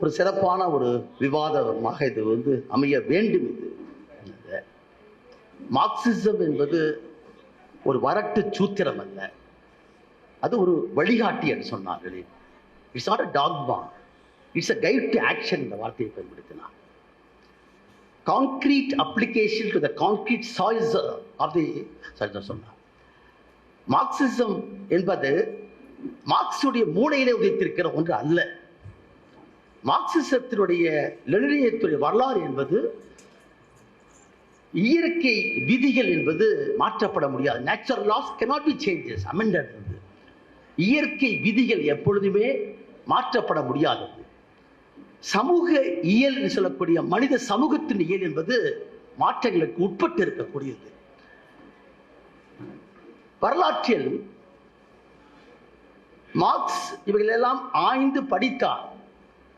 ஒரு சிறப்பான ஒரு விவாதமாக இது வந்து அமைய வேண்டும் இது. மார்க்சிசம் என்பது ஒரு வரட்டு சூத்திரம் அல்ல. அது ஒரு வழிகாட்டி என்று சொன்னார்களே. It's not a dogma it's a guide to action இந்த வார்த்தையை பயன்படுத்தினார். Concrete application to the concrete choice of the சொன்னார் மார்க்சிசம் என்பது மார்க்ஸுடைய மூளையிலே உதைத்திருக்கிற ஒன்று அல்ல. மார்க்சிசத்தினுடைய லெனினியத்துடைய வரலாறு என்பது இயற்கை விதிகள் என்பது மாற்றப்பட முடியாது. Natural laws cannot be changes amended வந்து இயற்கை விதிகள் எப்பொழுதுமே மாற்றப்பட முடியாதது சமூக இயல் சொல்லக்கூடிய மனித சமூகத்தின் இயல் என்பது மாற்றங்களுக்கு உட்பட்டு இருக்கக்கூடியது வரலாற்றில் மார்க்ஸ் இவைகளெல்லாம் ஆய்ந்து படித்தார்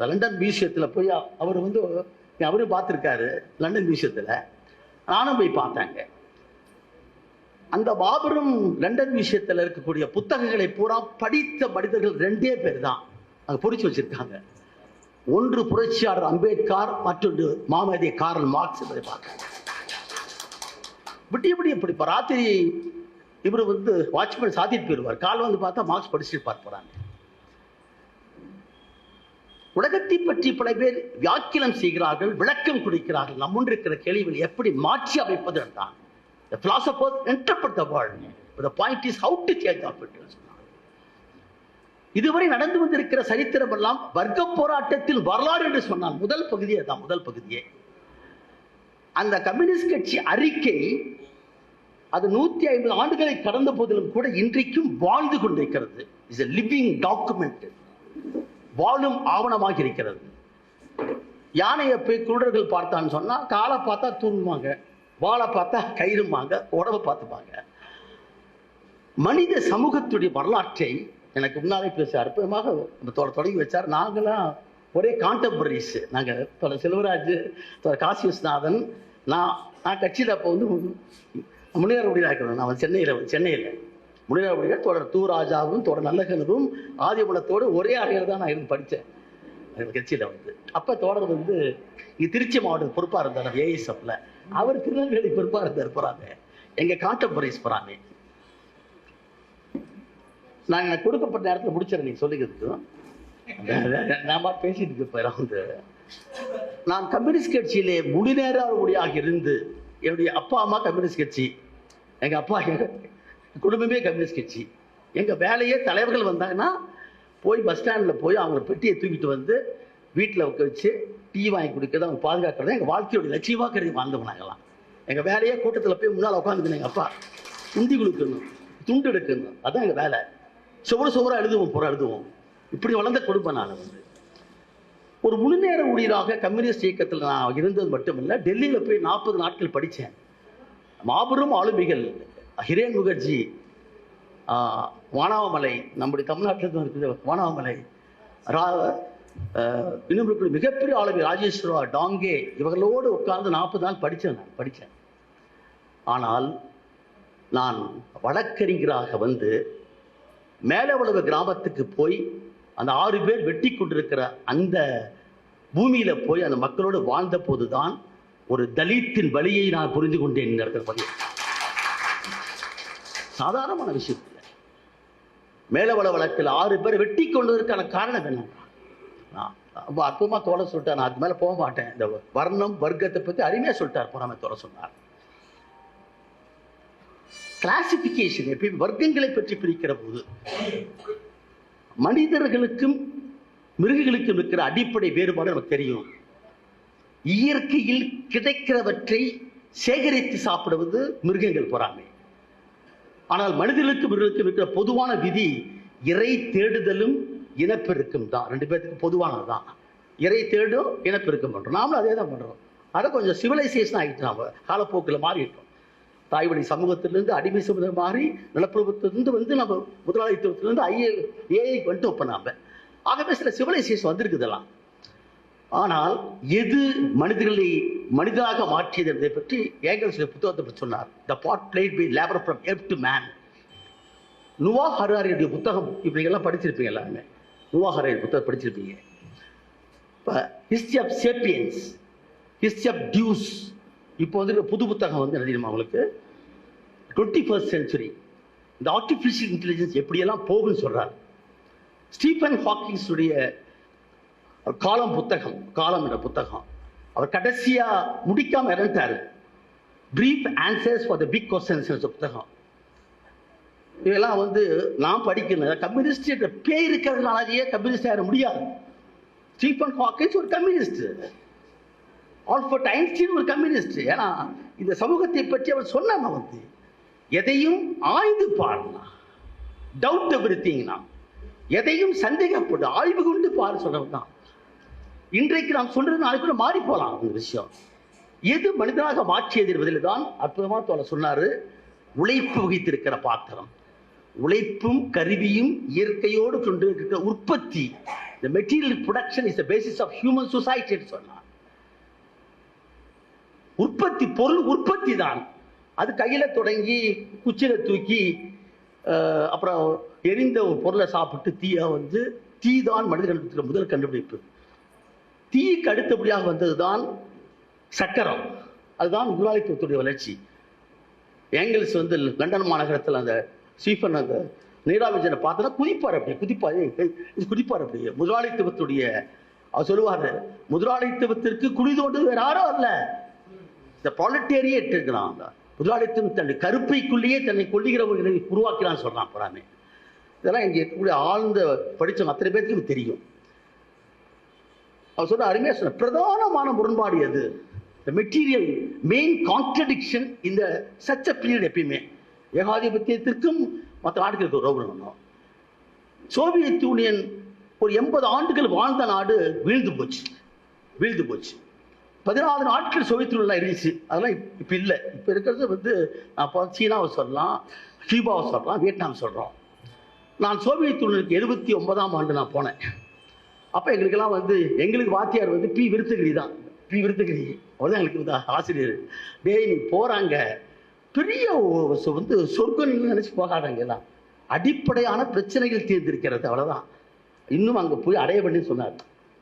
லண்டன் மியூசியத்தில் போய் அவர் வந்து அவரும் பார்த்துருக்காரு லண்டன் மியூசியத்தில். நானும் போய் பார்த்தேங்க. அந்த பாபரும் லண்டன் மியூசியத்தில் இருக்கக்கூடிய புத்தகங்களை பூரா படித்த மனிதர்கள் ரெண்டே பேர் தான் அங்கே பொறிச்சு வச்சிருக்காங்க. ஒன்று புரட்சியாளர் அம்பேத்கர் மற்றொன்று மாமதி காரல் மார்க்ஸ் என்பதை பார்க்க விட்டிய விடிய படிப்பார் ராத்திரி இவர் வந்து வாட்ச்மேன் சாத்திட்டு போயிடுவார் கால் வந்து பார்த்தா மார்க்ஸ் படிச்சுட்டு பார்க்க போறாங்க. உலகத்தை பற்றி பல பேர் வியாக்கியம் செய்கிறார்கள் விளக்கம் கொடுக்கிறார்கள் நம்முன் இருக்கிற கேள்விகள் எப்படி மாற்றி அமைப்பது என்றான் The philosophers interpret the world. But the point is how to change of it. இதுவரை நடந்து வந்திருக்கிற சரித்திரம் எல்லாம் வர்க்க போராட்டத்தில் வரலாறு என்று சொன்னால் முதல் பகுதியே தான் முதல் பகுதியே அந்த கம்யூனிஸ்ட் கட்சி அறிக்கை அது நூத்தி ஐம்பது ஆண்டுகளை கடந்த போதிலும் கூட இன்றைக்கும் வாழ்ந்து கொண்டிருக்கிறது இஸ் எ லிவிங் டாக்குமெண்ட் வாழும் ஆவணமாக இருக்கிறது. யானையை போய் குருடர்கள் பார்த்தான்னு சொன்னா காலை பார்த்தா தூங்குவாங்க வாழை பார்த்தா கயிறுமாங்க உடம்பை பார்த்துப்பாங்க. மனித சமூகத்துடைய வரலாற்றை எனக்கு முன்னாலே பேச அற்புதமாக நம்ம தொட- தொடங்கி வச்சார். நாங்களாம் ஒரே கான்டெம்பரரிஸ் நாங்கள் தொட செல்வராஜ் தொட காசி விஸ்வநாதன் நான் நான் கட்சியில் அப்போ வந்து முன்னேற உடையாக இருக்கிறேன் நான் சென்னையில் சென்னையில். முன்னேற முடியல தொடர் தூ ராஜாவும் தொடர் நல்லகனவும் ஆதிபுலத்தோடு ஒரே அறையில் தான் நான் இருந்து படித்தேன் கட்சியில் வந்து. அப்போ தோழர் வந்து இங்கே திருச்சி மாவட்டம் பொறுப்பாக இருந்தார் ஏஎஸ்எஃப்ல அவர் திருநெல்வேலி பொறுப்பாக இருந்தார் போகிறாங்க எங்கள் கான்டெம்பரரிஸ் போகிறாங்க நான் எனக்கு கொடுக்கப்பட்ட நேரத்தில் முடிச்சிடறேன் நீங்கள் சொல்லிக்கிறதுக்கும். நான் பேசிட்டு இருக்க வந்து. நான் கம்யூனிஸ்ட் கட்சியிலே முடிநேர முடியாக இருந்து என்னுடைய அப்பா அம்மா கம்யூனிஸ்ட் கட்சி. எங்கள் அப்பா குடும்பமே கம்யூனிஸ்ட் கட்சி. எங்கள் வேலையே தலைவர்கள் வந்தாங்கன்னா போய் பஸ் ஸ்டாண்டில் போய் அவங்க பெட்டியை தூக்கிட்டு வந்து வீட்டில் உட்க வச்சு டீ வாங்கி கொடுக்கறது அவங்க பாதுகாக்கிறது எங்கள் வாழ்க்கையோட லட்சியமாக கருதி வாழ்ந்தவங்க நாங்களாம் எங்கள் வேலையே கூட்டத்தில் போய் முன்னால் உட்காந்துக்கணும் எங்கள் அப்பா. துண்டி கொடுக்கணும் துண்டு எடுக்கணும். அதான் எங்கள் வேலை. சுவர சுவராக எழுதுவோம் புற எழுதுவோம். இப்படி வளர்ந்த குடும்பம் நான் வந்து. ஒரு முழுநேர ஊழியராக கம்யூனிஸ்ட் இயக்கத்தில் நான் இருந்தது மட்டுமில்லை டெல்லியில் போய் நாற்பது நாட்கள் படித்தேன் மாபெரும் ஆளுமைகள். ஹிரேன் முகர்ஜி வானாவமலை நம்முடைய தமிழ்நாட்டில் இருக்குது வானாவமலை ரா இன்னும் மிகப்பெரிய ஆளுமை ராஜேஸ்வரா டாங்கே இவர்களோடு உட்கார்ந்து நாற்பது நாள் படித்தேன் நான் படித்தேன். ஆனால் நான் வழக்கறிஞராக வந்து மேலவளவு கிராமத்துக்கு போய் அந்த ஆறு பேர் வெட்டி கொண்டிருக்கிற அந்த பூமியில் போய் அந்த மக்களோடு வாழ்ந்த போதுதான் ஒரு தலித்தின் வழியை நான் புரிந்து கொண்டேன் என்கிற பதிவு சாதாரணமான விஷயம் இல்லை. மேலவள வழக்கில் ஆறு பேர் வெட்டி கொண்டதற்கான காரணம் என்ன? ரொம்ப அற்புதமாக தோலை சொல்லிட்டார் நான் அது மேலே போக மாட்டேன். இந்த வர்ணம் வர்க்கத்தை பற்றி அருமையாக சொல்லிட்டார் பொறாமை தோட சொன்னார். கிளாசிபிகேஷன் எப்பயும் வர்க்கங்களை பற்றி பிரிக்கிற போது மனிதர்களுக்கும் மிருகங்களுக்கும் இருக்கிற அடிப்படை வேறுபாடு நமக்கு தெரியும். இயற்கையில் கிடைக்கிறவற்றை சேகரித்து சாப்பிடுவது மிருகங்கள் பொறாமை. ஆனால் மனிதர்களுக்கும் மிருகங்களுக்கும் இருக்கிற பொதுவான விதி இறை தேடுதலும் இனப்பெருக்கம் தான். ரெண்டு பேர்த்துக்கும் பொதுவானது தான். இறை தேடும் இனப்பெருக்கம் பண்ணுறோம் நாமளும் அதே தான் பண்ணுறோம் அதை கொஞ்சம் சிவிலைசேஷன் ஆகிட்டு நாம் காலப்போக்கில் மாறிட்டோம். தாய்வழி சமூகத்திலிருந்து அடிமை சமூகம் மாறி நிலப்பிரபுத்திலிருந்து வந்து நம்ம முதலாளித்துவத்திலிருந்து ஐஏ ஏஐ வந்துட்டு இப்போ நாம். ஆகவே சில சிவிலைசேஷன் வந்திருக்குதெல்லாம் ஆனால் எது மனிதர்களை மனிதனாக மாற்றியது என்பதை பற்றி ஏங்கல்ஸ் புத்தகத்தை பற்றி சொன்னார். The part played by labour from ape to man Noah ஹராரியுடைய புத்தகம் இப்படிங்கெல்லாம் படிச்சிருப்பீங்க எல்லாருமே. நுவா ஹராரி புத்தகம் படிச்சிருப்பீங்க. இப்போ history of sapiens history of Deus இப்போ வந்து புது புத்தகம் வந்து எழுதிடுமா அவங்களுக்கு டுவெண்ட்டி ஃபர்ஸ்ட் சென்ச்சுரி இந்த ஆர்டிஃபிஷியல் இன்டெலிஜென்ஸ் எப்படியெல்லாம் போகும்னு சொல்கிறார் ஸ்டீஃபன் ஹாக்கிங்ஸுடைய காலம் புத்தகம் காலம் என்ற புத்தகம். அவர் கடைசியா முடிக்காம இறந்துட்டாரு. Brief answers for the big questions புத்தகம். இதெல்லாம் வந்து நான் படிக்கணும். கம்யூனிஸ்ட் பேர் இருக்கிறதுனாலேயே கம்யூனிஸ்ட் ஆக முடியாது. ஸ்டீஃபன் ஹாக்கின்ஸ் ஒரு கம்யூனிஸ்ட் ஆல்ஃபர்ட் ஐன்ஸ்டீன் ஒரு கம்யூனிஸ்ட் ஏன்னா இந்த சமூகத்தை பற்றி அவர் சொன்னாங்க வந்து எதையும் ஆய்ந்து பாருனா டவுட் எவ்ரி திங்னா எதையும் சந்தேகப்பட்டு ஆய்வு கொண்டு பாரு சொல்றது தான் இன்றைக்கு நாம் சொல்றது நாளைக்கு மாறி போகலாம் அந்த விஷயம். எது மனிதனாக மாற்றியது என்பதில் தான் அற்புதமாக தோல சொன்னாரு. உழைப்பு வகித்திருக்கிற பாத்திரம். உழைப்பும் கருவியும் இயற்கையோடு கொண்டு இருக்கிற உற்பத்தி இந்த material production is the basis of human சொசைட்டின்னு சொன்னார். உற்பத்தி பொருள் உற்பத்தி தான். அது கையில் தொடங்கி குச்சியில் தூக்கி அப்புறம் எரிந்த ஒரு பொருளை சாப்பிட்டு தீயாக வந்து தீ தான் மனிதர்களுக்கு முதல் கண்டுபிடிப்பு. தீக்கு அடுத்தபடியாக வந்தது தான் சக்கரம். அதுதான் முதலாளித்துவத்துடைய வளர்ச்சி. ஏங்கிள்ஸ் வந்து லண்டன் மாநகரத்தில் அந்த ஸ்டீஃபன் அந்த நீராமிஜனை பார்த்தனா குதிப்பார் அப்படி குதிப்பார் குதிப்பார் அப்படி முதலாளித்துவத்துடைய அவர் சொல்லுவார் முதலாளித்துவத்திற்கு குடிதோடு வேற யாரும் அல்ல. இந்த ப்ராலட்டேரியேட் இருக்கிறான் அந்த முதலாளித்துவம் தன்னை கருப்பைக்குள்ளேயே தன்னை கொள்ளுகிறவர்களை உருவாக்கிறான்னு சொல்கிறான் புறாமே இதெல்லாம் இங்கே இருக்கக்கூடிய ஆழ்ந்த படிச்சவங்க அத்தனை பேர்த்துக்கு தெரியும். அவர் சொல்ற அருமையா சொன்ன பிரதானமான முரண்பாடு எது? இந்த மெட்டீரியல் மெயின் கான்ட்ரடிக்ஷன் இந்த சச்ச பீரியட் எப்பயுமே. ஏகாதிபத்தியத்திற்கும் மற்ற நாடுகளுக்கு ரோபணம் சோவியத் யூனியன் ஒரு எண்பது ஆண்டுகள் வாழ்ந்த நாடு வீழ்ந்து போச்சு. வீழ்ந்து போச்சு. பதினாலு நாட்கள் சோவியத் யூனியன்லாம் இருந்துச்சு. அதெல்லாம் இப்போ இல்லை. இப்போ இருக்கிறது வந்து நான் சீனாவை சொல்லலாம் கியூபாவை சொல்லலாம் வியட்நாம் சொல்கிறோம் நான் சோவியத் யூனியனுக்கு எழுபத்தி ஒன்பதாம் ஆண்டு நான் போனேன். அப்போ எங்களுக்கெல்லாம் வந்து எங்களுக்கு வாத்தியார் வந்து பி. விருத்தகிரி தான். பி. விருத்தகிரி. அவர் தான் எங்களுக்கு வந்து ஆசிரியர். டேய் நீ போகிறாங்க பெரிய வந்து சொர்க்கம் நினச்சி போகாதாங்க எல்லாம். அடிப்படையான பிரச்சனைகள் தீர்ந்திருக்கிறது. அவ்வளோதான் இன்னும் அங்கே போய் அடைய வேண்டியன்னு சொன்னார்.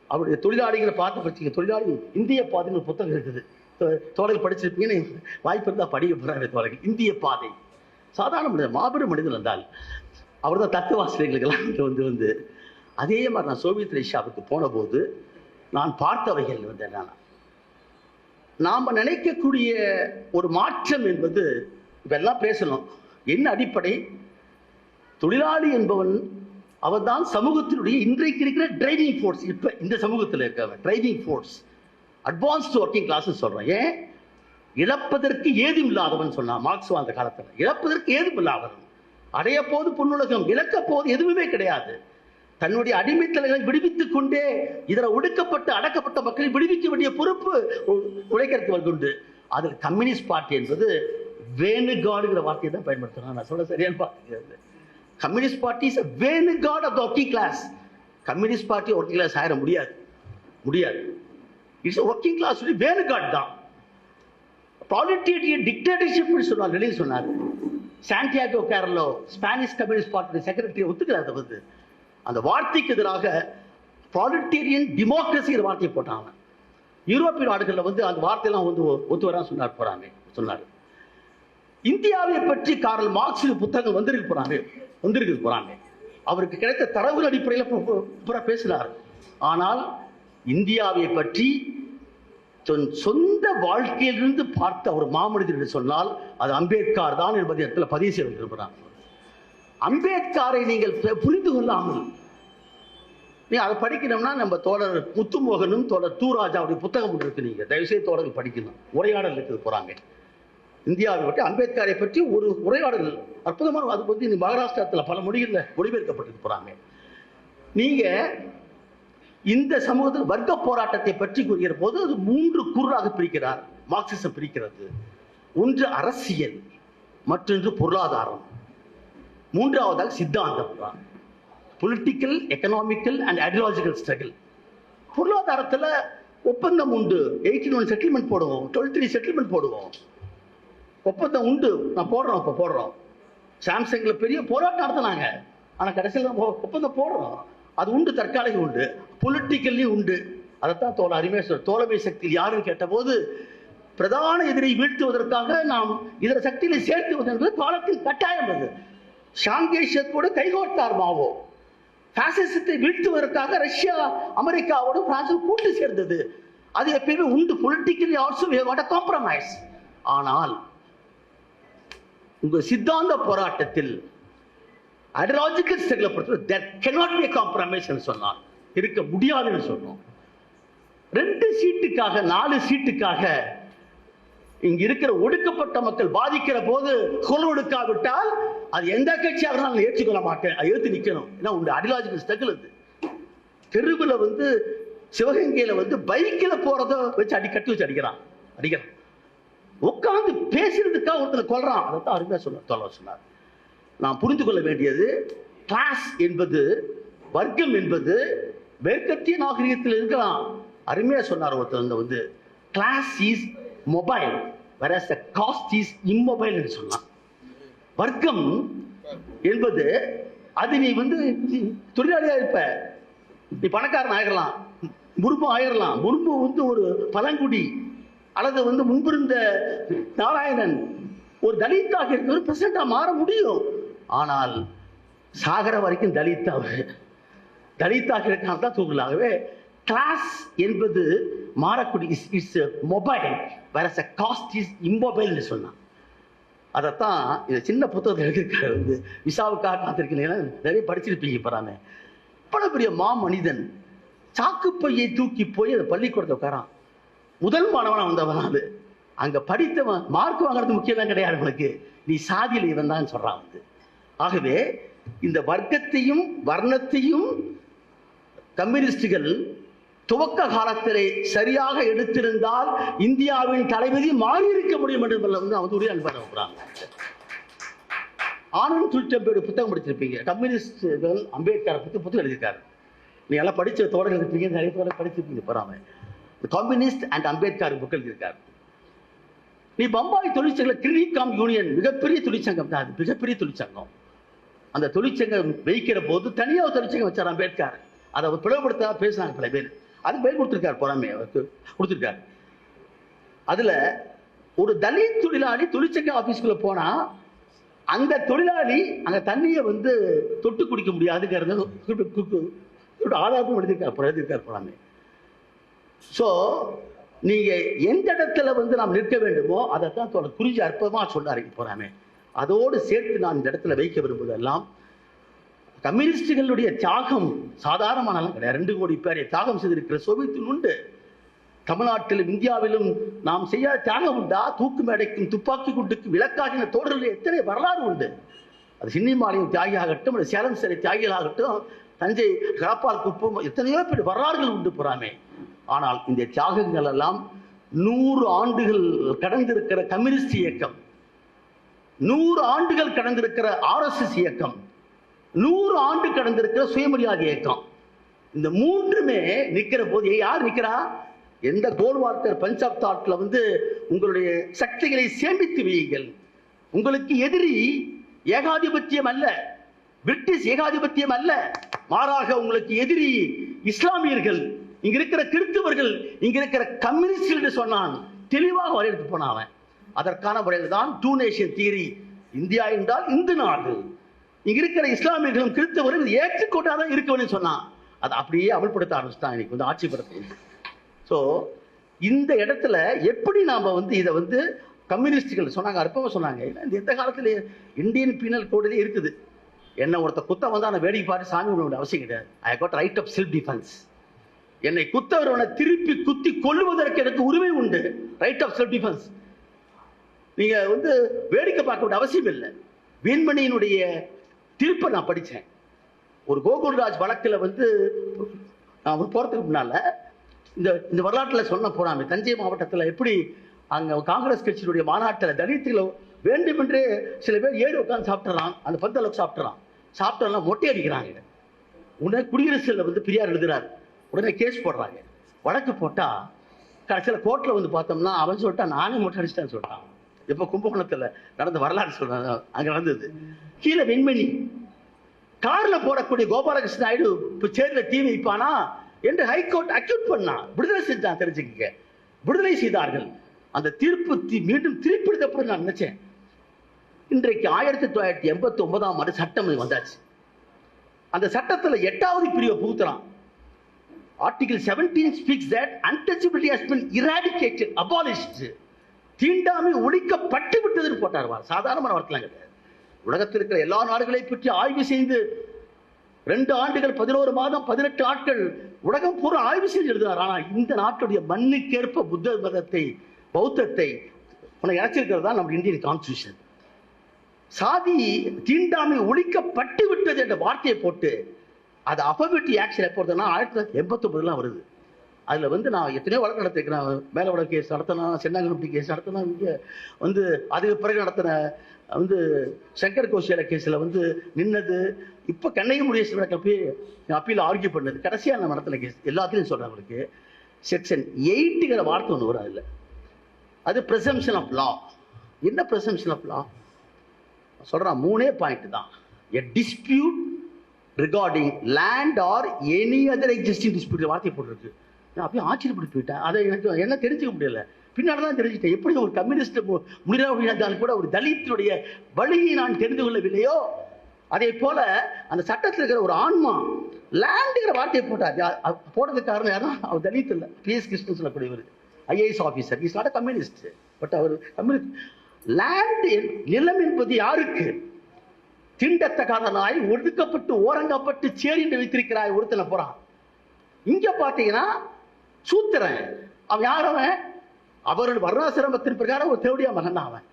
அவருடைய தொழிலாளிகளை பார்த்து படிச்சிங்க. தொழிலாளி இந்திய பாதைன்னு ஒரு புத்தகம் இருக்குது. தோ- தோழர்கள் படிச்சிருப்பீங்கன்னு வாய்ப்பு இருந்தால் படிக்க போகிறாங்க தோழர்கள் இந்திய பாதை. சாதாரண மனிதன் மாபெரும் மனிதன் இருந்தால் அவர் தான் தத்துவாசிரியர்களுக்கெல்லாம் இங்க வந்து வந்து அதே மாதிரி நான் சோவியத் ரஷ்யாவுக்கு போனபோது நான் பார்த்தவைகள் வந்து என்னன்னா நாம் நினைக்கக்கூடிய ஒரு மாற்றம் என்பது இதெல்லாம் பேசணும். என்ன அடிப்படை? தொழிலாளி என்பவன் அவன்தான் சமூகத்தினுடைய இன்றைக்கு இருக்கிற டிரைவிங் ஃபோர்ஸ் இப்போ இந்த சமூகத்தில் இருக்கவன் driving force advanced working class சொல்றேன். ஏன்? இழப்பதற்கு ஏதும் இல்லாதவன் சொன்னான் மார்க்ஸ் அந்த காலத்தில். இழப்பதற்கு ஏதும் இல்லாதவன். அடைய போது பொன்னுலகம் இழக்க போது எதுவுமே கிடையாது. தன்னுடைய அடிமைத்தலைகளை விடுவித்துக் கொண்டே இதர ஒடுக்கப்பட்டு அடக்கப்பட்ட மக்களை விடுவிக்க வேண்டிய பொறுப்பு உழைக்கிறதுக்கு உண்டு அதில் கம்யூனிஸ்ட் பார்ட்டி என்பது வேணுகாடுங்கிற வார்த்தையை தான் பயன்படுத்தணும் நான் சொல்ல சரியான பார்த்து communist party is vanguard of the working class communist party working class ஆயிட முடியாது. முடியாது. இட்ஸ் ஒர்க்கிங் கிளாஸ் சொல்லி வேணுகாட் தான். பாலிட்டேட்டிய டிக்டேட்டர்ஷிப் சொன்னார் வெளியே சொன்னார். Santiago Carrillo Spanish communist party secretary ஒத்துக்கிறார் அதை வந்து அந்த வார்த்தைக்கு எதிராக ப்ராலிட்டேரியன் டெமோக்ரஸிங்கிற வார்த்தையை போட்டாங்க யூரோப்பிய நாடுகளில் வந்து அந்த வார்த்தையெல்லாம் வந்து ஒத்து வரா சொன்னார் போகிறாங்க சொன்னார். இந்தியாவை பற்றி காரல் மார்க்ஸ் புத்தகங்கள் வந்திருக்கு போகிறாங்க வந்திருக்கு போகிறாங்க அவருக்கு கிடைத்த தரவு அடிப்படையில் பு- பேசினார். ஆனால் இந்தியாவை பற்றி தன் சொந்த வாழ்க்கையிலிருந்து பார்த்த ஒரு மாமனிதர் என்று சொன்னால் அது அம்பேத்கர் தான் என்பதை இடத்துல பதிவு செய்ய விரும்புகிறான் அம்பேத்கரை நீங்கள் புரிந்து கொள்ளாமல். நீ அதை படிக்கணும்னா நம்ம தோழர் முத்துமோகனும் தோழர் தூராஜாவுடைய புத்தகம் ஒன்று இருக்கு நீங்க. தயவுசெய்து தோழர்கள் படிக்கணும். உரையாடல் இருக்குது போறாங்க. இந்தியாவை பற்றி அம்பேத்கரை பற்றி ஒரு உரையாடல். அற்புதமான அது பற்றி நீ மகாராஷ்டிரத்தில் பல மொழிகளில் மொழிபெயர்க்கப்பட்டு போறாங்க. நீங்க இந்த சமூகத்தில் வர்க்க போராட்டத்தை பற்றி கூறுகிற போது அது மூன்று கூறாக பிரிக்கிறார். மார்க்சிசம் பிரிக்கிறது. ஒன்று அரசியல் மற்றொன்று பொருளாதாரம். மூன்றாவதாக சித்தாந்தம். Political economical and ideological struggle பொருளாதாரத்தில் ஒப்பந்தம் உண்டு. எயிட்டின் ஒன் செட்டில்மெண்ட் போடுவோம். டுவெல் த்ரீ செட்டில்மெண்ட் போடுவோம். ஒப்பந்தம் உண்டு. நான் போடுறோம் இப்போ போடுறோம். சாம்சங்கில் பெரிய போராட்டம் நடத்தினாங்க. ஆனால் கடைசியில் ஒப்பந்தம் போடுறோம். அது உண்டு தற்காலிகம் உண்டு. பொலிட்டிக்கல்லையும் உண்டு. அதைத்தான் தோழ அருமேஸ்வர் தோழமை சக்தியில் யாரும் கேட்டபோது பிரதான எதிரை வீழ்த்துவதற்காக நாம் இதர சக்திகளை சேர்த்துவது என்பது காலத்தில் கட்டாயம் அது. ஷாங்கேஷத்தோடு கைகோர்த்தார் மாவோ பாசிசத்தை வீழ்த்துவதற்காக ரஷ்யா அமெரிக்காவோடு பிரான்சும் கூட்டு சேர்ந்தது. அது எப்பயுமே உண்டு. பொலிட்டிக்கலி ஆல்சோ வாட் காம்ப்ரமைஸ் ஆனால் உங்கள் சித்தாந்த போராட்டத்தில் ஐடியாலஜிக்கல் ஸ்ட்ரகிளை பொறுத்தவரை தேர் கெனாட் பி காம்ப்ரமைஸ் சொன்னார் இருக்க முடியாதுன்னு சொன்னோம். ரெண்டு சீட்டுக்காக நாலு சீட்டுக்காக இங்க இருக்கிற ஒடுக்கப்பட்ட மக்கள் பாதிக்கிற போது குரல் ஒடுக்காவிட்டால் அது எந்த கட்சியாக நான் ஏற்றுக்கொள்ள மாட்டேன். அதை எடுத்து நிற்கணும் ஏன்னா உங்க அடிலாஜிக்கல் ஸ்ட்ரகிள் அது. தெருவில் வந்து சிவகங்கையில வந்து பைக்கில் போறத வச்சு அடி கட்டி வச்சு அடிக்கிறான். அடிக்கிறான். உட்காந்து பேசுறதுக்காக ஒருத்தர் கொள்றான் அதை தான் அருமையாக சொன்னார் தொலை சொன்னார். நாம் புரிந்து கொள்ள வேண்டியது கிளாஸ் என்பது வர்க்கம் என்பது மேற்கத்திய நாகரிகத்தில் இருக்கலாம். அருமையாக சொன்னார் ஒருத்தர் வந்து வந்து. Class is mobile whereas the caste is immobile சொல்லலாம். வர்க்கம் என்பது அது நீ வந்து தொழிலாளியா இருப்ப. நீ பணக்காரன் ஆயிரலாம். முரும்பு ஆயிடலாம் முரும்பு வந்து ஒரு பழங்குடி அல்லது வந்து முன்பிருந்த நாராயணன் ஒரு தலித்தாக இருக்கிற பிரசிடண்டா மாற முடியும். ஆனால் சாகர வரைக்கும் தலித் அவர் தலித்தாக இருக்கான் தான் தூக்கலாகவே கிளாஸ் என்பது மாறக்கூடிய இஸ் இட்ஸ் மொபைல் வேற காஸ்ட் இஸ் இம்மொபைல்னு சொன்னான். அதைத்தான் இந்த சின்ன புத்தகத்தில் எழுதியிருக்காரு. வந்து விசாவுக்காக காத்திருக்கீங்கன்னா நிறைய படிச்சிருப்பீங்க இப்பறாமே இவ்வளவு பெரிய மா மனிதன் சாக்குப்பையை தூக்கி போய் அந்த பள்ளிக்கூடத்தை உட்காரான். முதல் மாணவனாக வந்தவன் அது. அங்கே படித்தவன் மார்க் வாங்குறது முக்கியம் தான் கிடையாது உனக்கு. நீ சாதியில் இவன் தான் சொல்கிறான் வந்து. ஆகவே இந்த வர்க்கத்தையும் வர்ணத்தையும் கம்யூனிஸ்டுகள் துவக்க காலத்திலே சரியாக எடுத்திருந்தால் இந்தியாவின் தலைவிதி மாறி இருக்க முடியும் என்று வந்து அவன் உரிய அனுப்புறாங்க ஆனந்த் சுல்டம்பேடு புத்தகம் படிச்சிருப்பீங்க. கம்யூனிஸ்டுகள் அம்பேத்கரை பற்றி புத்தகம் எழுதியிருக்காரு. நீ எல்லாம் படிச்ச தோடர்கள் இருப்பீங்க நிறைய பேர் படிச்சிருப்பீங்க போறாம கம்யூனிஸ்ட் அண்ட் அம்பேத்கர் புக் எழுதியிருக்காரு. நீ பம்பாய் தொழிற்சங்க கிரினிகாம் யூனியன் மிகப்பெரிய தொழிற்சங்கம் தான் அது மிகப்பெரிய தொழிற்சங்கம். அந்த தொழிற்சங்கம் வைக்கிற போது தனியாக தொழிற்சங்கம் வச்சார் அம்பேத்கர். அதை அவர் பிளவுபடுத்த பேசினாங்க பல பேர். அது பேர் கொடுத்துருக்காரு பொறாமை அவருக்கு கொடுத்துருக்காரு. அதில் ஒரு தலித் தொழிலாளி தொழிற்சங்க ஆஃபீஸ்க்குள்ளே போனால் அந்த தொழிலாளி அந்த தண்ணியை வந்து தொட்டு குடிக்க முடியாதுங்கிறது ஆதாரம் எழுதியிருக்கார் எழுதியிருக்கார் பொறாமை. ஸோ நீங்கள் எந்த இடத்துல வந்து நாம் நிற்க வேண்டுமோ அதைத்தான் தோட குறிஞ்சி அற்புதமா சொன்னார் பொறாமை. அதோடு சேர்த்து நான் இந்த இடத்துல வைக்க விரும்புவதெல்லாம் கம்யூனிஸ்டுகளுடைய தியாகம் சாதாரணமானாலும் கிடையாது ரெண்டு கோடி பேரை தியாகம் செய்திருக்கிற சோவியத்தில் உண்டு. தமிழ்நாட்டிலும் இந்தியாவிலும் நாம் செய்யாத தியாகம் உண்டா? தூக்கு மேடைக்கும் துப்பாக்கி குண்டுக்கும் விளக்காகின தோழர்கள் எத்தனை வரலாறு உண்டு? அது சின்னிமாலையும் தியாகியாகட்டும் அது சேலம் சிறை தியாகிகளாகட்டும் தஞ்சை கடப்பால் குப்பம் எத்தனையோ பேர் வரலாறுகள் உண்டு புறாமே. ஆனால் இந்த தியாகங்கள் எல்லாம் நூறு ஆண்டுகள் கடந்திருக்கிற கம்யூனிஸ்ட் இயக்கம். நூறு ஆண்டுகள் கடந்திருக்கிற ஆர்எஸ்எஸ் இயக்கம். நூறு ஆண்டு கடந்திருக்கிற சுயமரியாதை இயக்கம் இந்த மூன்றுமே நிற்கிற போது யார் நிற்கிறா எந்த கோல்வார்க்கர் பஞ்சாப் தாட்டில் வந்து உங்களுடைய சக்திகளை சேமித்து வையுங்கள். உங்களுக்கு எதிரி ஏகாதிபத்தியம் அல்ல. பிரிட்டிஷ் ஏகாதிபத்தியம் அல்ல. மாறாக உங்களுக்கு எதிரி இஸ்லாமியர்கள். இங்க இருக்கிற கிறிஸ்தவர்கள் இங்க இருக்கிற கம்யூனிஸ்ட் சொன்னான். தெளிவாக வரையறுத்து போனான் அதற்கான முறையில் தான் டூ நேஷன் தியரி இந்தியா என்றால் இந்து நாடு. இங்க இருக்கிற இஸ்லாமியர்களும் கிறிஸ்தவரும் இதை ஏற்றுக்கொண்டாதான் இருக்கணும்னு சொன்னான். அதை அப்படியே அமல்படுத்த ஆரம்பிச்சுட்டான் இன்னைக்கு வந்து ஆட்சிப்படுத்த ஸோ இந்த இடத்துல எப்படி நாம வந்து இதை வந்து கம்யூனிஸ்டுகள் சொன்னாங்க அற்பமா சொன்னாங்க. இந்த எந்த காலத்துல இந்தியன் பீனல் கோடிலே இருக்குது. என்ன ஒருத்த குத்தம் வந்து அந்த வேடிக்கை பார்த்து சாமி விட அவசியம் கிடையாது. I got right of self defence என்னை குத்தவரவனை திருப்பி குத்தி கொள்ளுவதற்கு எனக்கு உரிமை உண்டு. ரைட் ஆஃப் செல்ஃப் டிஃபென்ஸ் நீங்க வந்து வேடிக்கை பார்க்க வேண்டிய அவசியம் இல்லை. வீண்மணியினுடைய தீர்ப்பை நான் படித்தேன் ஒரு கோகுல்ராஜ் வழக்கில் வந்து நான் போகிறதுக்கு முன்னால் இந்த இந்த வரலாற்றில் சொன்ன போனாமே தஞ்சை மாவட்டத்தில் எப்படி அங்கே காங்கிரஸ் கட்சியினுடைய மாநாட்டில் தலித்துகளை வேண்டுமென்றே சில பேர் ஏறி உட்காந்து சாப்பிட்றான் அந்த பத்து அளவுக்கு சாப்பிட்றான் சாப்பிட்டெல்லாம் மொட்டை அடிக்கிறாங்க. உடனே குடியரசில் வந்து பெரியார் எழுதுறாரு. உடனே கேஸ் போடுறாங்க. வழக்கு போட்டால் கடைசியில் கோர்ட்டில் வந்து பார்த்தோம்னா அவன் சொல்லிட்டான் நானே மொட்டை அடிச்சிட்டேன்னு சொல்லிட்டான். இப்போ கும்பகோணத்தில் நடந்த வரலாறு சொல்றாங்க அங்கே நடந்தது. கீழே வெண்மணி. கார்ல போடக்கூடிய கோபாலகிருஷ்ண நாயுடு இப்போ சேர்ந்த தீ வைப்பானா என்று ஹைகோர்ட் அக்யூட் பண்ணா. விடுதலை செஞ்சான் தெரிஞ்சுக்கங்க. விடுதலை செய்தார்கள். அந்த தீர்ப்பு மீண்டும் திருப்பிடுத்தப்படும் நான் நினைச்சேன். இன்றைக்கு ஆயிரத்தி தொள்ளாயிரத்தி எண்பத்தி ஒன்பதாம் ஆண்டு சட்டம் வந்தாச்சு. அந்த சட்டத்தில் எட்டாவது பிரிவை புகுத்துறான் article 17 speaks that untouchability has been eradicated abolished தீண்டாமை ஒழிக்கப்பட்டு விட்டதுன்னு போட்டார் வா. சாதாரணமான வார்த்தைலாம் கிடையாது. உலகத்தில் இருக்கிற எல்லா நாடுகளை பற்றி ஆய்வு செய்து ரெண்டு ஆண்டுகள் பதினோரு மாதம் பதினெட்டு ஆட்கள் உலகம் பூரா ஆய்வு செய்து எழுதினார். ஆனால் இந்த நாட்டுடைய மண்ணுக்கேற்ப புத்த மதத்தை பௌத்தத்தை உனக்கு இணைச்சிருக்கிறது தான் நம்ம இந்தியன் கான்ஸ்டியூஷன் சாதி தீண்டாமை ஒழிக்கப்பட்டு விட்டது என்ற வார்த்தையை போட்டு அது அபவிட்டி ஆக்ஷன் எப்போ வருதுன்னா ஆயிரத்தி தொள்ளாயிரத்தி எண்பத்தி ஒன்பதுலாம் வருது. அதில் வந்து நான் எத்தனையோ வழக்கு நடத்திருக்கிறேன். மேல வழக்கு கேஸ் நடத்தினா சென்னாங்கப்பட்டி கேஸ் நடத்தினா இங்கே வந்து அதுக்கு பிறகு நடத்தின வந்து சங்கர் கோஷியால கேஸில் வந்து நின்னது. இப்போ கண்ணகி முருகேசன் வழக்கில் போய் அப்பீல் ஆர்கியூ பண்ணது. கடைசியாக நான் நடத்தின கேஸ். எல்லாத்துலேயும் சொல்கிறேன் உங்களுக்கு. செக்ஷன் எயிட்டுங்கிற வார்த்தை ஒன்று வரும் அதில். அது ப்ரெசம்ஷன் ஆஃப் லா என்ன ப்ரெசம்ஷன் ஆஃப் லா சொல்கிறான் மூணே பாயிண்ட் தான். A dispute regarding land or any other existing dispute வார்த்தை போட்டிருக்கு. நான் அப்படியே ஆச்சரியப்பட்டு போயிட்டேன். அதை எனக்கு என்ன தெரிஞ்சுக்க முடியல. பின்னாடி தான் தெரிஞ்சுட்டேன் எப்படி ஒரு கம்யூனிஸ்ட் முடிராவினால் கூட ஒரு தலித்தினுடைய வழியை நான் தெரிந்து கொள்ளவில்லையோ? அதே போல அந்த சட்டத்தில் இருக்கிற ஒரு ஆன்மா லேண்டுங்கிற வார்த்தையை போட்டார். யா- காரணம் யாரும் அவர் தலித் இல்லை. பிஎஸ் கிருஷ்ணன் சொல்லக்கூடியவர். IAS officer is not communist but our communist land நிலம் என்பது யாருக்கு? திண்டத்தகாதனாய் ஒடுக்கப்பட்டு ஓரங்கப்பட்டு சேரிண்டு வைத்திருக்கிறாய் ஒருத்தனை போறான். இங்க பாத்தீங்கன்னா சூத்திரன். அவன் யார் அவன்? அவர்கள் வர்ணாசிரமத்தின் பிரகாரம் ஒரு தேவடியா மகன் தான் அவன்.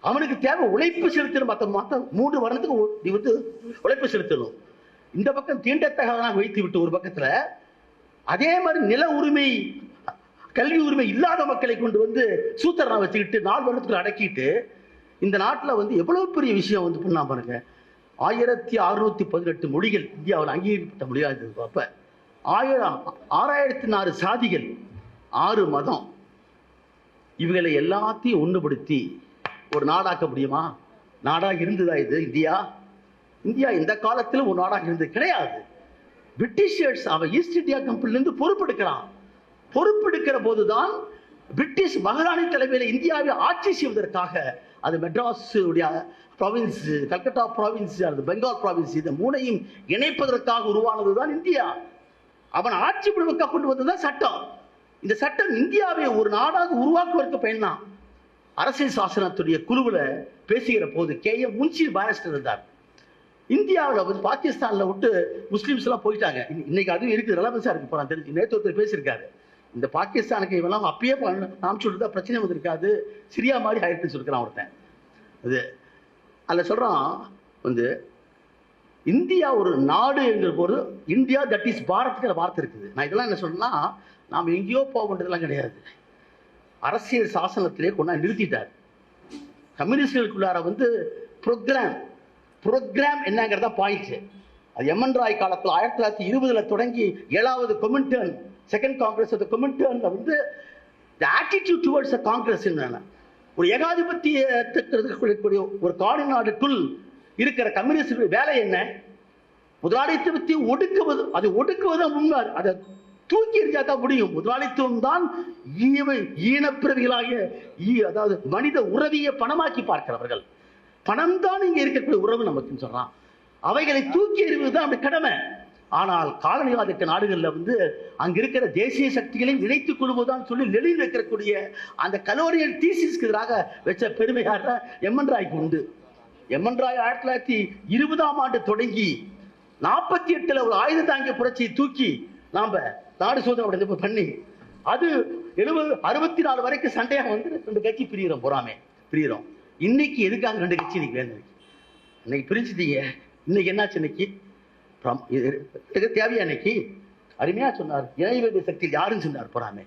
அவனுக்கு தேவை உழைப்பு செலுத்தணும் மற்ற மற்ற மூன்று வருடத்துக்கு நீ வந்து உழைப்பு செலுத்தணும். இந்த பக்கம் தீண்டத்தகாதனாக வைத்து விட்டு ஒரு பக்கத்துல அதே மாதிரி நில உரிமை கல்வி உரிமை இல்லாத மக்களை கொண்டு வந்து சூத்திரனை வச்சுக்கிட்டு நாலு வருடத்துக்கு அடக்கிட்டு இந்த நாட்டில் வந்து எவ்வளவு பெரிய விஷயம் வந்து பண்ணா பாருங்க. ஆயிரத்தி அறுநூத்தி பதினெட்டு மொழிகள் இந்தியாவில் அங்கீகரிக்கப்பட்ட மொழியாக இருந்தது அப்போ. ஆயிரம் ஆறாயிரத்தி நாலு சாதிகள் ஆறு மதம். இவங்களை எல்லாத்தையும் ஒன்றுபடுத்தி ஒரு நாடாக்க முடியுமா? நாடாக இருந்ததா இது இந்தியா? இந்தியா இந்த காலத்தில் ஒரு நாடாக இருந்தது கிடையாது. பிரிட்டிஷர்ஸ் அவன் ஈஸ்ட் இந்தியா கம்பெனிலேருந்து பொறுப்பெடுக்கிறான் பொறுப்பெடுக்கிற போதுதான் பிரிட்டிஷ் மகாராணி தலைமையில் இந்தியாவை ஆட்சி செய்வதற்காக அது மெட்ராஸுடைய ப்ராவின்ஸ் கல்கட்டா ப்ராவின்ஸ் அல்லது பெங்கால் ப்ராவின்ஸ் இந்த மூணையும் இணைப்பதற்காக உருவானது தான் இந்தியா. அவன் ஆட்சி முடிவுக்கு கொண்டு வந்ததுதான் சட்டம். இந்த சட்டம் இந்தியாவை ஒரு நாடாக உருவாக்குவதற்கு பயன்தான். அரசியல் சாசனத்துடைய குழுவில் பேசுகிற போது கே. எம் முன்சி பாரிஸ்டர் இருந்தார். இந்தியாவில் வந்து பாகிஸ்தானில் விட்டு முஸ்லீம்ஸ்லாம் எல்லாம் போயிட்டாங்க. இன்னைக்கு அதுவும் இருக்குது. ரெலவன்ஸா இருக்கு போகிறான் தெரிஞ்சு நேற்று ஒருத்தர் பேசியிருக்காரு. இந்த பாகிஸ்தானுக்கு இவெல்லாம் அப்பயே பண்ண காமிச்சு விட்டுதா பிரச்சனை வந்திருக்காது சிரியா மாதிரி ஆயிடுச்சுன்னு சொல்லிக்கிறான் ஒருத்தன். அது அதில் சொல்கிறான் வந்து இந்தியா ஒரு நாடு என்கிற போது இந்தியா தட் இஸ் பாரத்ங்கிற வார்த்தை இருக்குது. நான் இதெல்லாம் என்ன சொன்னா நாம் எங்கேயோ போக வேண்டியதெல்லாம் கிடையாது. அரசியல் சாசனத்திலே கொண்டா நிறுத்திட்டார். கம்யூனிஸ்டுகளுக்குள்ளார வந்து ப்ரோக்ராம் ப்ரோக்ராம் என்னங்கிறதா பாயிண்ட் அது எம்என் ராய் காலத்தில் ஆயிரத்தி தொள்ளாயிரத்தி இருபதுல தொடங்கி ஏழாவது கொமின்டர்ன் செகண்ட் காங்கிரஸ் கொமின்டர்ன்ல வந்து த ஆட்டிடியூட் டுவர்ட்ஸ் காங்கிரஸ் ஒரு ஏகாதிபத்தியத்துக்கு இருக்கக்கூடிய ஒரு காடு நாடுக்குள் இருக்கிற கம்யூனிஸ்டுடைய வேலை என்ன? முதலாளித்துவத்தை ஒடுக்குவது அது ஒடுக்குவது முன்னார் அதை தூக்கி எறிஞ்சா தான் முடியும். முதலாளித்துவம் தான் ஈவை ஈனப்பிறவிகளாகிய ஈ அதாவது மனித உறவியை பணமாக்கி பார்க்கிறவர்கள். பணம் தான் இங்கே இருக்கக்கூடிய உறவு நமக்குன்னு சொல்றான். அவைகளை தூக்கி எறிவதுதான் அப்படி கடமை. ஆனால் காலனி நாடுகளில் வந்து அங்க இருக்கிற தேசிய சக்திகளை இணைத்துக் கொள்வதுதான் சொல்லி நெளியில் வைக்கக்கூடிய அந்த கலோரியல் தீசிஸ்க்கு எதிராக வச்ச பெருமையாக எம்என் ராய்க்கு உண்டு. எம்என் ராய் ஆயிரத்தி தொள்ளாயிரத்தி இருபதாம் ஆண்டு தொடங்கி நாற்பத்தி எட்டில் ஒரு ஆயுத தாங்கிய புரட்சியை தூக்கி நாம் நாடு சுதந்திரம் பண்ணி அது எழுபது அறுபத்தி நாலு வரைக்கும் சண்டையாக வந்து ரெண்டு கட்சி பிரிகிறோம் பொறாமே பிரிகிறோம். இன்னைக்கு எதுக்காக ரெண்டு கட்சி இன்னைக்கு வேணும்? இன்னைக்கு பிரிஞ்சுட்டீங்க. இன்னைக்கு என்னாச்சு இன்னைக்கு? இது தேவையா இன்னைக்கு? அருமையா சொன்னார். இணைவேத சக்தி யாருன்னு சொன்னார் பொறாமே.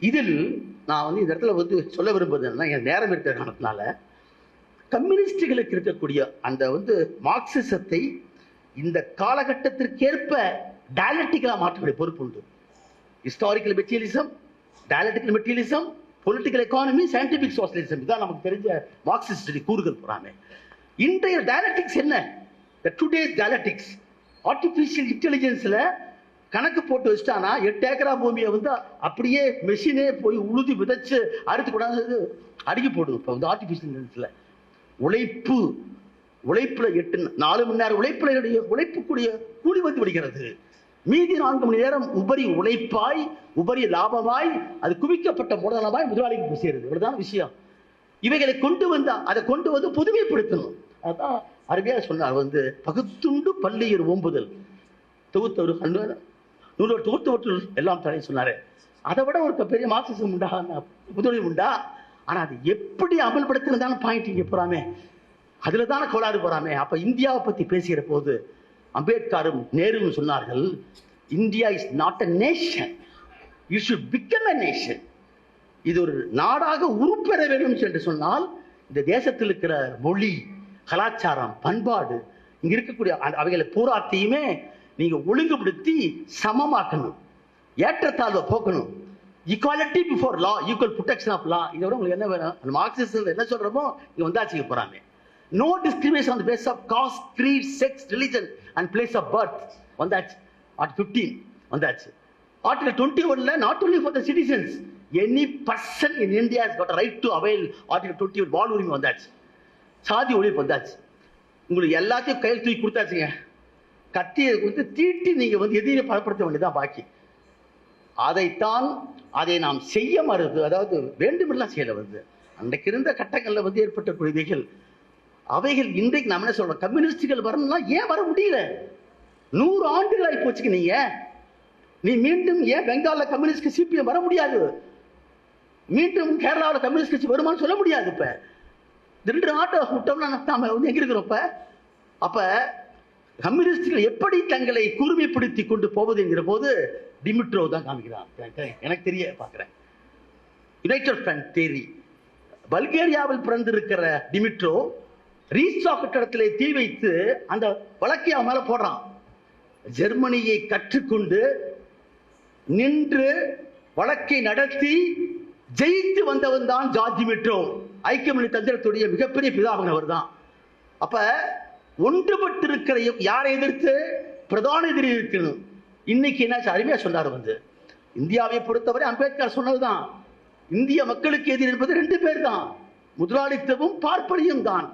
இதில் நான் வந்து இந்த இடத்துல வந்து சொல்ல விரும்புவது என்னன்னா என் நேரம் இருக்கிற காரணத்தினால கம்யூனிஸ்டுகளுக்கு இருக்கக்கூடிய அந்த வந்து மார்க்சிசத்தை இந்த காலகட்டத்திற்கேற்ப டயலட்டிக்கலாக மாற்றக்கூடிய பொறுப்பு உண்டு. Historical materialism dialectical materialism political economy scientific socialism இதான் நமக்கு தெரிஞ்ச மார்க்சிஸ்ட் கூறுகள் போறாமே. இன்றைய டயலட்டிக்ஸ் என்ன? த டுடேஸ் டயலட்டிக்ஸ் ஆர்டிஃபிஷியல் இன்டெலிஜென்ஸில் கணக்கு போட்டு வச்சிட்டானா எட்டு ஏக்கரா பூமியை வந்து அப்படியே மெஷினே போய் உழுதி விதைச்சு அறுத்து கூடாது அடுக்கி போடுது. இப்போ வந்து ஆர்டிஃபிஷியல் இன்டெலிஜென்ஸில் உழைப்பு உழைப்புல எட்டு நாலு மணி நேரம் உழைப்புல என்னுடைய உழைப்புக்குரிய கூலி வந்து விடுகிறது. மீதி நான்கு மணி நேரம் உபரி உழைப்பாய் உபரி லாபமாய் அது குவிக்கப்பட்ட மூலதனமாய் முதலாளிக்கு சேருது. இவ்வளவுதான் விஷயம். இவைகளை கொண்டு வந்தா அதை கொண்டு வந்து புதுமைப்படுத்தணும். அதான் அருமையா சொன்னார். வந்து பகுத்துண்டு பள்ளியர் ஓம்புதல். தொகுத்தவர் நூறு தொகுத்தவற்றுள் எல்லாம் தடை சொன்னாரு. அதை விட ஒரு பெரிய மார்க்சிசம் உண்டா? முதலில் உண்டா? ஆனால் அது எப்படி அமல்படுத்தினதான பாயிண்ட் இங்கே போகிறாமே அதில் தானே கோளாறு போகிறாமே அப்போ இந்தியாவை பற்றி பேசுகிற போது அம்பேத்கரும் நேருவும் சொன்னார்கள் India is not a nation you should become a nation இது ஒரு நாடாக உருப்பெற வேண்டும் என்று சொன்னால் இந்த தேசத்தில் இருக்கிற மொழி கலாச்சாரம் பண்பாடு இங்கே இருக்கக்கூடிய அவைகளை பூராத்தையுமே நீங்கள் ஒழுங்குபடுத்தி சமமாக்கணும். ஏற்றத்தாழ்வை போக்கணும். Equality before law equal protection of law இதோட உங்களுக்கு என்ன வேணும்? அந்த மார்க்சிஸ்ட் என்ன சொல்றோமோ இங்க வந்தாச்சு போறாங்க. No discrimination on base of caste creed sex religion and place of birth வந்தாச்சு. ஆர்ட் ஃபிஃப்டீன் வந்தாச்சு. ஆர்டிகல் டுவெண்ட்டி ஒன்ல not only for the citizens any person in India is got right to avail article twenty one வாழ் உரிமை வந்தாச்சு. சாதி ஒழிப்பு வந்தாச்சு. உங்களுக்கு எல்லாத்தையும் கையில் தூக்கி கொடுத்தாச்சுங்க. கத்தியை கொடுத்து தீட்டி நீங்கள் வந்து எதிரியை பலப்படுத்த வேண்டியதான் பாக்கி. அதைத்தான் அதை நாம் செய்ய மறுது அதாவது வேண்டுமெல்லாம் செய்யல வந்து. அன்றைக்கு இருந்த கட்டங்களில் வந்து ஏற்பட்ட குழந்தைகள் அவைகள் இன்றைக்கு நம்ம என்ன சொல்றோம் கம்யூனிஸ்டுகள் வரணும்னா ஏன் வர முடியல? நூறு ஆண்டுகள் ஆகி போச்சுக்கு நீங்க நீ மீண்டும் ஏன் பெங்கால கம்யூனிஸ்ட் சிபிஎம் வர முடியாது? மீண்டும் கேரளாவில் கம்யூனிஸ்ட் கட்சி வருமான்னு சொல்ல முடியாது இப்ப. இந்த ரெண்டு நாட்டை விட்டோம்னா நாம வந்து எங்க இருக்கிறோம் அப்ப கம்யூனிஸ்டுகள் எப்படி தங்களை கூர்மைப்படுத்தி கொண்டு போவது என்கிற போது டிமிட்ரோ தான் காமிக்கிறான். எனக்கு- தெரிய பார்க்குறேன். யுனைடெட் ஃப்ரண்ட் தேரி பல்கேரியாவில் பிறந்திருக்கிற டிமிட்ரோ ரீசா கட்டடத்திலே தீ வைத்து அந்த வழக்கை அவன் மேலே போடுறான். ஜெர்மனியை கற்றுக்கொண்டு நின்று வழக்கை நடத்தி ஜெயித்து வந்தவன் தான் ஜார்ஜ் ஐக்கிய ஐக்கியமணி தந்திரத்துடைய மிகப்பெரிய பிதாமகன் அவர் தான் அப்ப ஒன்றுபட்டிருக்கிற யாரை எதிர்த்து? பிரதான எதிரி இருக்கணும் இன்னைக்கு என்னாச்சு? அருமையாக சொன்னார் வந்து. இந்தியாவை பொறுத்தவரை அம்பேத்கர் சொன்னதுதான். இந்திய மக்களுக்கு எதிர் என்பது ரெண்டு பேர் தான் முதலாளித்துவம் பார்ப்பனியம் தான்.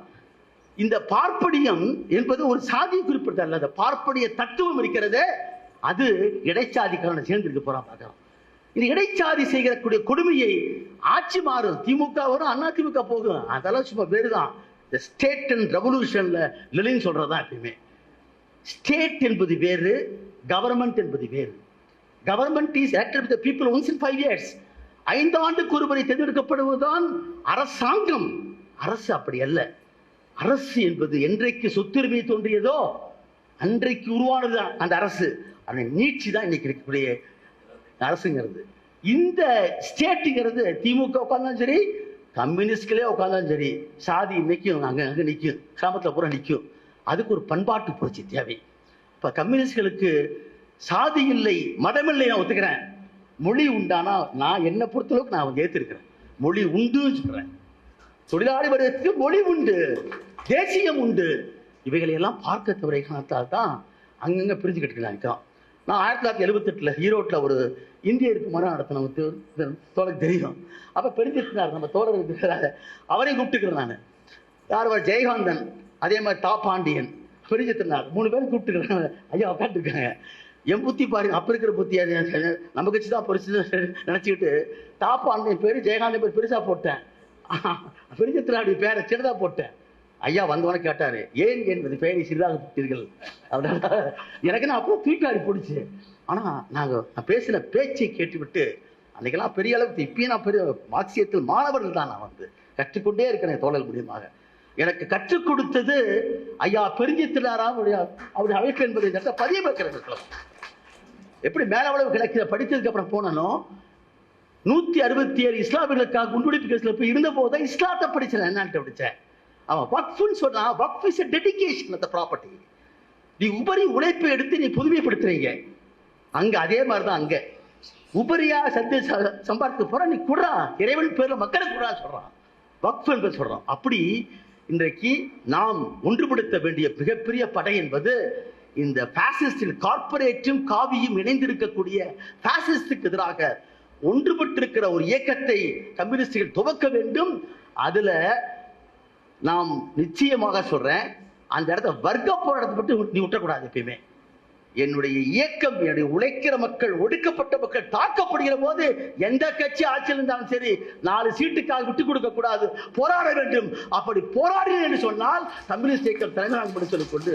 இந்த பார்ப்பனியம் என்பது ஒரு சாதியை குறிப்பிட்டது அல்ல. அந்த பார்ப்பனிய தத்துவம் இருக்கிறதே. அது இடைச்சாதிக்காரனை சேர்ந்திருக்க போறான் பார்க்கலாம் இந்த இடைச்சாதி செய்கிறக்கூடிய கொடுமையை ஆட்சி மாறும் திமுக வரும் அண்ணா திமுக போகும். அதெல்லாம் சும்மா வேறுதான். இந்த ஸ்டேட் அண்ட் ரெவல்யூஷன்ல லெலின் சொல்றதா எப்பயுமே. ஸ்டேட் என்பது வேறு கவர்மெண்ட் என்பது வேறு. Government is elected the people once in five years ஐந்து ஆண்டுக்கு ஒருமுறை தேர்ந்தெடுக்கப்படுவதுதான் அரசாங்கம். அரசு அப்படி அல்ல. அரசு என்பது என்றைக்கு சொத்துரிமை தோன்றியதோ அன்றைக்கு உருவானது அந்த அரசு. அந்த நீட்சி தான் இன்னைக்கு இருக்கக்கூடிய அரசுங்கிறது. இந்த ஸ்டேட்டுங்கிறது திமுக உட்காந்தாலும் சரி கம்யூனிஸ்ட்களே உட்காந்தாலும் சரி சாதி நிற்கும் அங்கே அங்கே நிற்கும் கிராமத்தில் பூரா நிற்கும் அதுக்கு ஒரு பண்பாட்டு புரட்சி தேவை. இப்ப கம்யூனிஸ்ட்களுக்கு சாதி இல்லை மதம் இல்லை நான் ஒத்துக்கிறேன். மொழி உண்டானா நான் என்னை பொறுத்தளவுக்கு நான் அவங்க ஏத்திருக்கிறேன். மொழி உண்டுன்னு சொல்கிறேன் தொழிலாளி வர்க்கத்துக்கு மொழி உண்டு தேசியம் உண்டு. இவைகளை எல்லாம் பார்க்க தவறை காரணத்தால் தான் அங்கங்க பிரிஞ்சுக்கிட்டு நிற்கிறோம் நான் ஆயிரத்தி தொள்ளாயிரத்தி எழுபத்தெட்டில் ஈரோட்டில் ஒரு இந்திய இருக்கு மரம் நடத்தின தோழர் தெரியும். அப்ப பெருந்திருக்கிறார் நம்ம தோழர் இருக்கிறார். அவரையும் கூப்பிட்டுக்கிறேன் நான். யார் ஜெயகாந்தன். அதே மாதிரி தா பாண்டியன் திருநாள் மூணு பேரும் கூப்பிட்டுக்கிறேன் ஐயா உட்காந்துருக்காங்க என் புத்தி பாருங்க அப்போ இருக்கிற புத்தி அது நம்ம கட்சி தான் பெருசு நினச்சிக்கிட்டு தா பாண்டியன் ஜெயகாந்தன் பேர் பெருசாக போட்டேன். பிரிஞ்சத்தினாடி பேரை சின்னதாக போட்டேன். ஐயா வந்தவன கேட்டாரு ஏன் என்பது பெயரை சிறிதாக விட்டீர்கள் அதனால எனக்கு நான் அப்போ தூக்காடி பிடிச்சி. ஆனால் நாங்கள் நான் பேசின பேச்சை கேட்டுவிட்டு அன்னைக்கெல்லாம் பெரிய அளவுக்கு இப்பயும் நான் பெரிய மார்க்சியத்தில் மாணவர்கள் தான் நான் வந்து. கற்றுக்கொண்டே இருக்கிறேன் தோழல் மூலியமாக. எனக்கு கற்றுக் கொடுத்தது ஐயா பெருஞ்சித்தினாரா அவருடைய அவருடைய அமைப்பு என்பதை இந்த பதிய வைக்கிறது. எப்படி மேலவளவு கிடைக்கிற படித்ததுக்கு அப்புறம் போனனோ நூற்றி அறுபத்தி ஏழு இஸ்லாமியர்களுக்காக குண்டுவெடிப்பு கேஸில் போய் இருந்த போது இஸ்லாத்தை படிச்சேன். என்னான்ட்டு படித்தேன் அவன் வக்ஃபுன்னு சொன்னா வக்ஃப் இஸ் டெடிகேஷன் அந்த ப்ராப்பர்ட்டி நீ உபரி உழைப்பை எடுத்து நீ புதுமைப்படுத்துறீங்க. அங்கே அதே மாதிரி தான் அங்கே. உபரியா சந்தி ச- சம்பாதிக்க போற நீ குடுறா. இறைவன் பேரில் மக்களை குடுறான்னு சொல்கிறான் வக்ஃப் என்று சொல்கிறான் அப்படி இன்றைக்கு நாம் ஒன்றுபடுத்த வேண்டிய மிகப்பெரிய படை என்பது இந்த பாசிஸ்டில் கார்ப்பரேட்டும் காவியும் இணைந்திருக்கக்கூடிய பாசிஸ்டுக்கு எதிராக ஒன்றுபட்டிருக்கிற ஒரு இயக்கத்தை கம்யூனிஸ்டுகள் துவக்க வேண்டும். அதுல நாம் நிச்சயமாக சொல்றேன் அந்த இடத்த வர்க்க போராட்டத்தை பற்றி நீ விட்டக்கூடாது எப்பயுமே. என்னுடைய இயக்கம் என்னுடைய உழைக்கிற மக்கள் ஒடுக்கப்பட்ட மக்கள் தாக்கப்படுகிற போது எந்த கட்சி ஆட்சியில் இருந்தாலும் சரி நாலு சீட்டுக்காக விட்டு கொடுக்க கூடாது. போராட வேண்டும். அப்படி போராடினேன் என்று சொன்னால் தமிழிசை இயக்கம் தலைமையாக சொல்லிக் கொண்டு